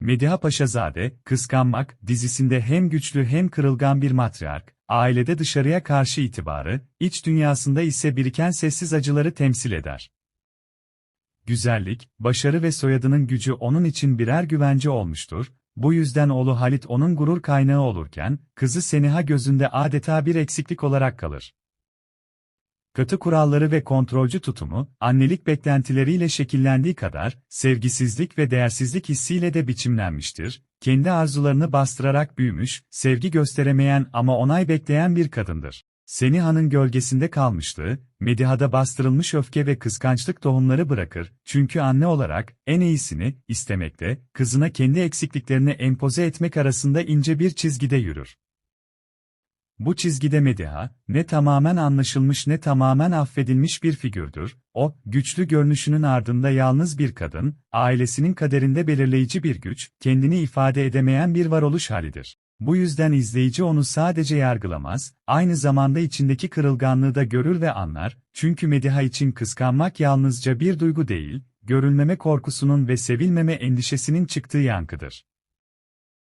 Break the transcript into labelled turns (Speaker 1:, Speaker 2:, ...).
Speaker 1: Mediha Paşazade, Kıskanmak dizisinde hem güçlü hem kırılgan bir matriark, ailede dışarıya karşı itibarı, iç dünyasında ise biriken sessiz acıları temsil eder. Güzellik, başarı ve soyadının gücü onun için birer güvence olmuştur, bu yüzden oğlu Halit onun gurur kaynağı olurken, kızı Seniha gözünde adeta bir eksiklik olarak kalır. Katı kuralları ve kontrolcü tutumu, annelik beklentileriyle şekillendiği kadar, sevgisizlik ve değersizlik hissiyle de biçimlenmiştir, kendi arzularını bastırarak büyümüş, sevgi gösteremeyen ama onay bekleyen bir kadındır. Seniha'nın gölgesinde kalmışlığı, Mediha'da bastırılmış öfke ve kıskançlık tohumları bırakır, çünkü anne olarak, en iyisini, istemekte, kızına kendi eksikliklerini empoze etmek arasında ince bir çizgide yürür. Bu çizgide Mediha, ne tamamen anlaşılmış ne tamamen affedilmiş bir figürdür, o, güçlü görünüşünün ardında yalnız bir kadın, ailesinin kaderinde belirleyici bir güç, kendini ifade edemeyen bir varoluş halidir. Bu yüzden izleyici onu sadece yargılamaz, aynı zamanda içindeki kırılganlığı da görür ve anlar, çünkü Mediha için kıskanmak yalnızca bir duygu değil, görülmeme korkusunun ve sevilmeme endişesinin çıktığı yankıdır.